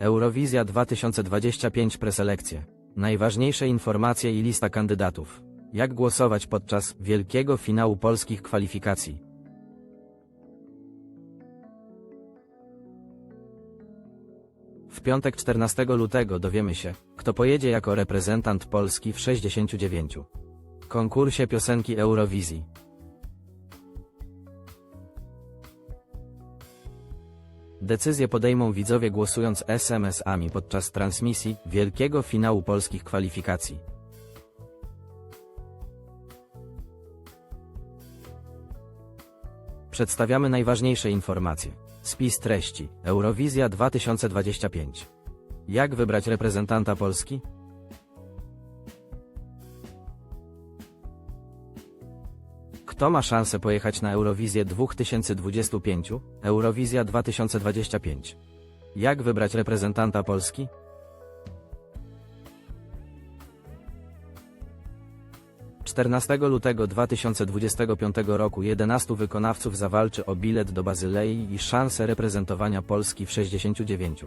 Eurowizja 2025 preselekcje. Najważniejsze informacje i lista kandydatów. Jak głosować podczas wielkiego finału polskich kwalifikacji? W piątek 14 lutego dowiemy się, kto pojedzie jako reprezentant Polski w 69. konkursie piosenki Eurowizji. Decyzje podejmą widzowie głosując SMS-ami podczas transmisji wielkiego finału polskich kwalifikacji. Przedstawiamy najważniejsze informacje. Spis treści. Eurowizja 2025. Jak wybrać reprezentanta Polski? Kto ma szansę pojechać na Eurowizję 2025? Eurowizja 2025. Jak wybrać reprezentanta Polski? Czternastego lutego 2025 roku 11 wykonawców zawalczy o bilet do Bazylei i szansę reprezentowania Polski w 69.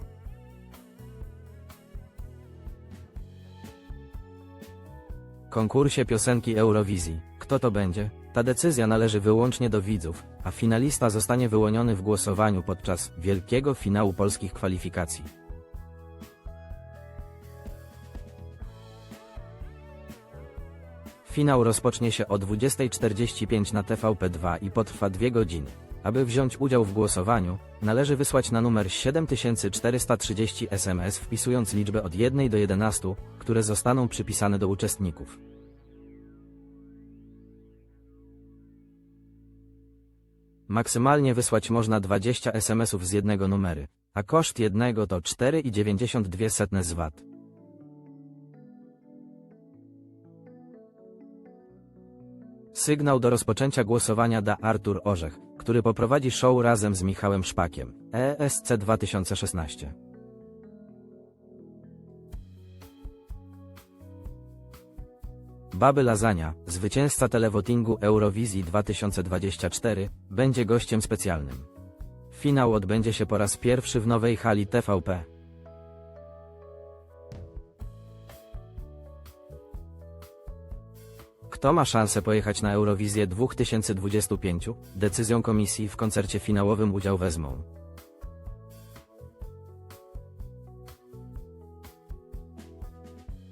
konkursie piosenki Eurowizji. Kto to będzie? Ta decyzja należy wyłącznie do widzów, a finalista zostanie wyłoniony w głosowaniu podczas wielkiego finału polskich kwalifikacji. Finał rozpocznie się o 20.45 na TVP2 i potrwa 2 godziny. Aby wziąć udział w głosowaniu, należy wysłać na numer 7430 SMS wpisując liczbę od 1 do 11, które zostaną przypisane do uczestników. Maksymalnie wysłać można 20 SMS-ów z jednego numeru, a koszt jednego to 4,92 zwat. Sygnał do rozpoczęcia głosowania da Artur Orzech, który poprowadzi show razem z Michałem Szpakiem. ESC 2016. Baby Lasagna, zwycięzca televotingu Eurowizji 2024, będzie gościem specjalnym. Finał odbędzie się po raz pierwszy w nowej hali TVP. Kto ma szansę pojechać na Eurowizję 2025? Decyzją komisji w koncercie finałowym udział wezmą.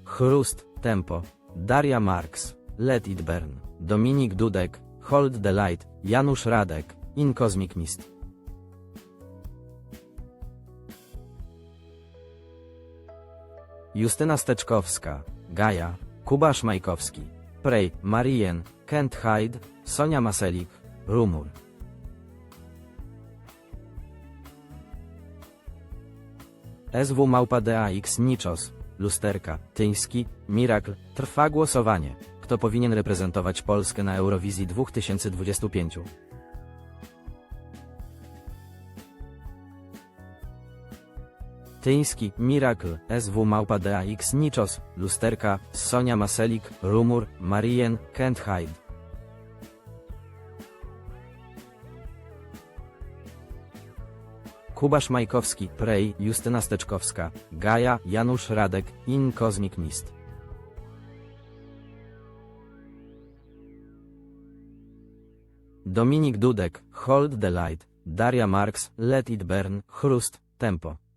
Chrust, Tempo, Daria Marks, Let It Burn, Dominik Dudek, Hold the Light, Janusz Radek, In Cosmic Mist. Justyna Steczkowska, Gaja, Kuba Szmajkowski, Prej, Marien, Kent Hyde, Sonia Maselik, Rumur. SW Małpa DAX Niczos, Lusterka, Tyński, Miracle, trwa głosowanie. Kto powinien reprezentować Polskę na Eurowizji 2025? Tyński, Miracle, SW Małpa DAX Niczos, Lusterka, Sonia Maselik, Rumur, Marien, Kent Hyde. Kuba Szmajkowski, Prej, Justyna Steczkowska, Gaja, Janusz Radek, In Cosmic Mist. Dominik Dudek, Hold the Light, Daria Marks, Let It Burn, Chrust, Tempo.